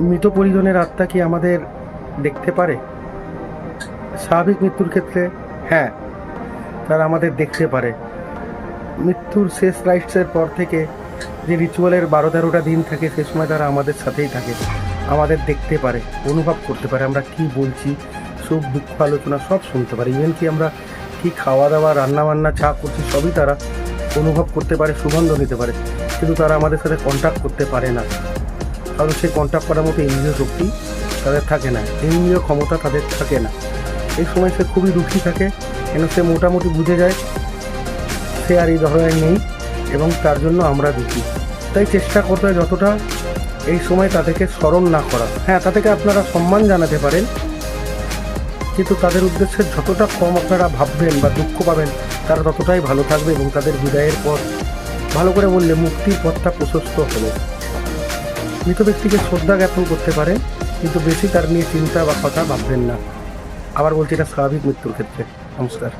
মৃত পরিজনের আত্মা কি আমাদের দেখতে পারে? স্বাভাবিক মৃত্যুর ক্ষেত্রে হ্যাঁ তারা আমাদের দেখতে পারে। মৃত্যুর শেষ রাইটসের পর থেকে যে রিচুয়ালের বারো তেরোটা দিন থাকে, সে সময় তারা আমাদের সাথেই থাকে, আমাদের দেখতে পারে, অনুভব করতে পারে, আমরা কি বলছি, সুখ, দুঃখ, আলোচনা সব শুনতে পারে। ইভেন কি আমরা কি খাওয়া দাওয়া রান্না বান্না চা করছি, সবই তারা অনুভব করতে পারে, সুগন্ধ নিতে পারে, কিন্তু তারা আমাদের সাথে কন্ট্যাক্ট করতে পারে না। কারণ সেই কন্ট্যাক্ট করার মতো ইন্দ্রিয় শক্তি তাদের থাকে না। ইন্দ্রিয় ক্ষমতা তাদের থাকে না। এই সময় সে খুবই দুঃখী থাকে, কেন সে মোটামুটি বুঝে যায় সে আর এই ধরনের নেই এবং তার জন্য আমরা দুঃখী। তাই চেষ্টা করতে হয় যতটা এই সময় তাদেরকে স্মরণ না করা। হ্যাঁ তাদেরকে আপনারা সম্মান জানাতে পারেন, কিন্তু তাদের উদ্দেশ্যে যতটা কম আপনারা ভাববেন বা দুঃখ পাবেন, তারা ততটাই ভালো থাকবে এবং তাদের বিদায়ের পর ভালো করে বললে মুক্তির পথটা প্রশস্ত হবে। মৃত ব্যক্তিকে শ্রদ্ধা জ্ঞাপন করতে পারেন কিন্তু বেশি তার নিয়ে চিন্তা বা কথা ভাববেন না। আবার বলছি, এটা স্বাভাবিক মৃত্যুর ক্ষেত্রে। নমস্কার।